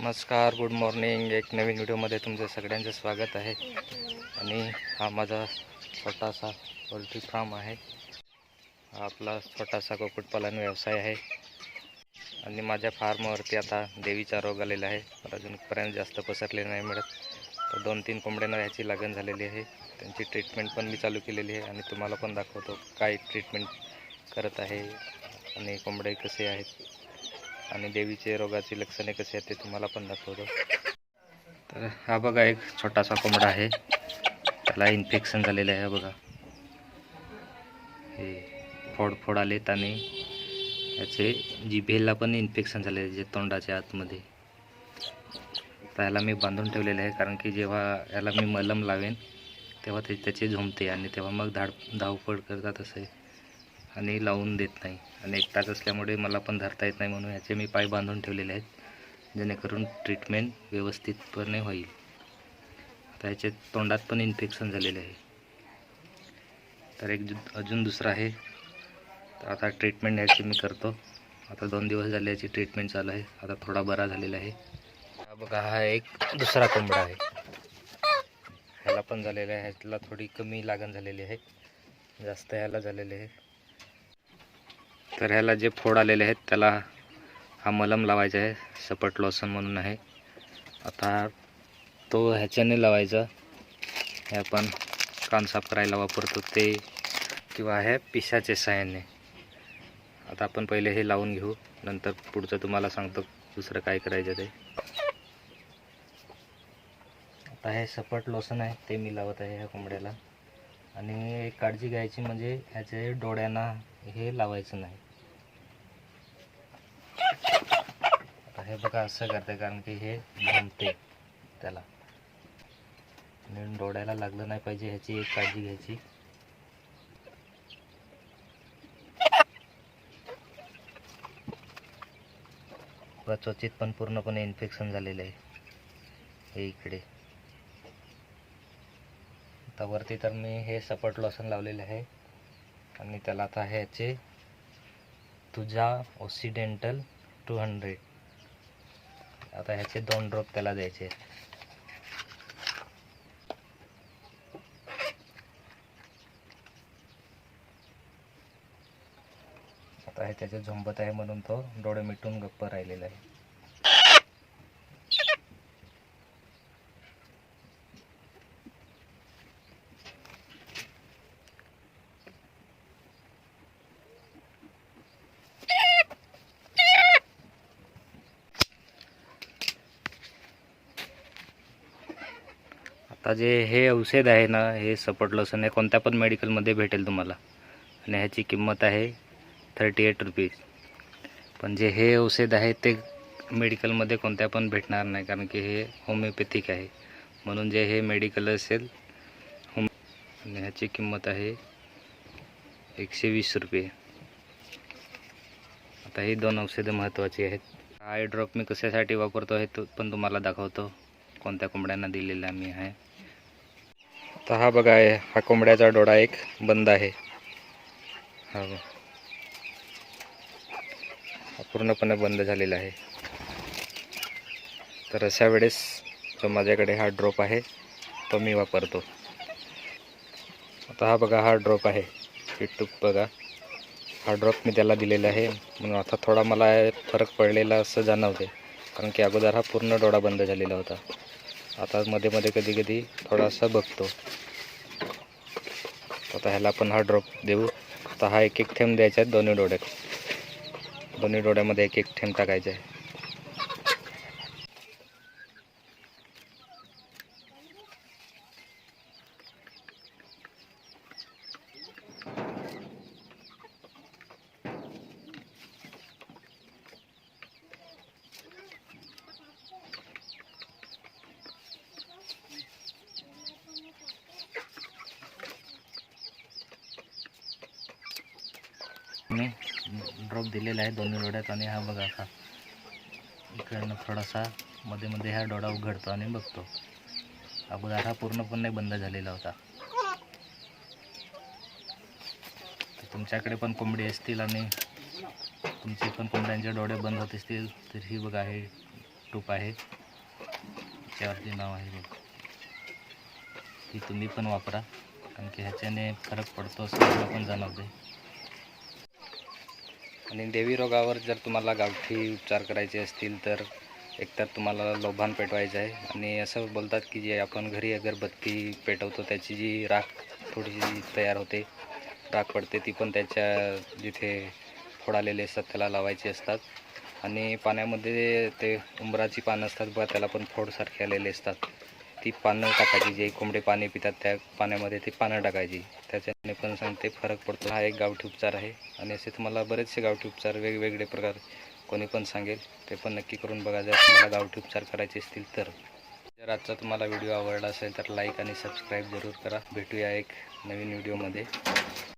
नमस्कार good morning एक नवीन व्हिडिओमध्ये तुमचं सगळ्यांचं स्वागत आहे. आणि हा माझा छोटासा पोल्ट्री फार्म आहे. हा आपला छोटासा कुक्कुटपालन व्यवसाय आहे. आणि माझ्या फार्मवरती आता देवीचा रोग आलेला आहे. तर अजूनपर्यंत जास्त पसरले नाही मिळत. तर दोन तीन कोंबड्यांना ह्याची लागण झालेली आहे. त्यांची ट्रीटमेंट पण मी चालू केलेली आहे. आणि तुम्हाला पण दाखवतो काय ट्रीटमेंट करत आहे. आणि कोंबडे कसे आहेत. आणि देवीचे रोगाची लक्षणे कशी आहेत ते तुम्हाला पण दाखवतो. तर हा बघा एक छोटासा कोंबडा आहे. त्याला इन्फेक्शन झालेलं आहे बघा. हे फोड फोड आलेत आणि याचे जिभेला पण इन्फेक्शन झाले जे तोंडाच्या आतमध्ये. त्याला मी बांधून ठेवलेले आहे कारण की जेव्हा याला मी मलम लावेन तेव्हा ते त्याचे झोंबते आणि तेव्हा मग धाड धावपळ करतात असं आणि लावून देत नाही. आणि एकटाच असल्यामुळे मला पण धरता येत नाही म्हणून याचे मी पाय बांधून ठेवलेले आहेत. जेणेकरून ट्रीटमेंट व्यवस्थितपणे होईल. आता याचे तोंडात पण इन्फेक्शन झालेले आहे. तर एक अजून दुसरा आहे. तर आता ट्रीटमेंट याची मी करतो. आता दोन दिवस झाले याची ट्रीटमेंट चालू आहे. आता थोडा बरा झालेला आहे. हा बघा हा एक दुसरा कोंबडा आहे. ह्याला पण झालेला आहे. ह्याला थोडी कमी लागण झालेली आहे. जास्त ह्याला झालेले आहे. तर ह्याला जे फोड आलेले आहेत त्याला हा मलम लावायचा आहे सपट लोसन म्हणून आहे. आता तो ह्याच्याने लावायचा. हे आपण कान साफ करायला वापरतो ते किंवा ह्या पिशाचे सहाय्याने आता आपण पहिले हे लावून घेऊ नंतर पुढचं तुम्हाला सांगतो दुसरं काय करायचं ते. आता हे सपट लोसन आहे ते मी लावत आहे ह्या कोंबड्याला. आणि एक काळजी घ्यायची म्हणजे ह्याचे डोळ्यांना हे लावायचं नाही. आता हे बघा असं करते कारण की हे जमते त्याला. आणि डोळ्याला लागलं नाही पाहिजे ह्याची एक काळजी घ्यायची. बघा, त्वचेत पण पूर्णपणे इन्फेक्शन झालेलं आहे. हे इकडे. आता वरती तर मी हे सपोर्ट लॉसन लावलेलं आहे. आणि त्याला आता ह्याचे तुझा ओसिडेंटल टू हंड्रेड आता ह्याचे दोन ड्रॉप त्याला द्यायचे. आता हे त्याचे झोंबत आहे म्हणून तो डोळे मिटून गप्प राहिलेला आहे. आता जे हे औषध आहे ना हे सपोर्ट लोसन हे कोणत्या पण मेडिकलमध्ये भेटेल तुम्हाला. आणि ह्याची किंमत आहे थर्टी एट रुपीज पण जे हे औषध आहे ते मेडिकलमध्ये कोणत्या पण भेटणार नाही कारण की हे होमिओपॅथिक आहे. म्हणून जे हे मेडिकल असेल होम आणि ह्याची किंमत आहे एकशे वीस रुपये. आता ही दोन औषधं महत्त्वाची आहेत. आय ड्रॉप मी कशासाठी वापरतो हे तो पण तुम्हाला दाखवतो. कोणत्या कोंबड्यांना दिलेला मी आहे. आता हा बघा आहे हा कोंबड्याचा डोळा एक बंद आहे. हा पूर्णपणे बंद झालेला आहे. तर अशा वेळेस जो माझ्याकडे हा ड्रॉप आहे तो मी वापरतो. आता हा बघा हा ड्रॉप आहे. यूट्यूब बघा. हा ड्रॉप मी त्याला दिलेला आहे. म्हणून आता थोडा मला फरक पडलेला असं जाणवते कारण की अगोदर हा पूर्ण डोळा बंद झालेला होता. आता मध्ये मध्ये कधी कधी थोडासा बघतो. आता ह्याला आपण हा ड्रॉप देऊ. आता हा एक एक थेंब द्यायचा आहे दोन्ही डोळ्यात. दोन्ही डोळ्यामध्ये एक एक थेंब टाकायचा आहे. मी ड्रॉप दिलेला आहे दोन्ही डोळ्यात आणि हा बघा हा इकडनं थोडासा मध्ये मध्ये हा डोळा उघडतो आणि बघतो. अगोदर हा पूर्णपणे बंद झालेला होता. तुमच्याकडे पण कोंबडी असतील आणि तुमचे पण कोंबड्यांचे डोळे बंद होत असतील तर ही बघा हे टूप आहे. त्यावरती नाव आहे बघ. ही तुम्ही पण वापरा कारण की ह्याच्याने फरक पडतो असं मला पण जाणवते आणि देवी रोगावर जर तुम्हाला गावठी उपचार करायचे असतील तर एकतर तुम्हाला लोभान पेटवायचं आहे. आणि असं बोलतात की जे आपण घरी अगरबत्ती पेटवतो त्याची जी राख थोडीशी तयार होते राख पडते ती पण त्याच्या जिथे फोडालेले असतात त्याला लावायची असतात. आणि पाण्यामध्ये ते उंबराची पानं असतात बा त्याला पण फोडसारखे आलेले असतात. ती पानं टाकायची जे कोंबडे पाणी पितात त्या पाण्यामध्ये ती पानं टाकायची. त्याच्याने पण सांगते फरक पडतो. हा एक गावठी उपचार आहे आणि असे तुम्हाला बरेचसे गावठी उपचार वेगवेगळे प्रकार कोणी पण सांगेल. ते पण नक्की करून बघा. जर तुम्हाला गावठी उपचार करायचे असतील तर. जर आजचा तुम्हाला व्हिडिओ आवडला असेल तर लाईक आणि सबस्क्राईब जरूर करा. भेटूया एक नवीन व्हिडिओमध्ये.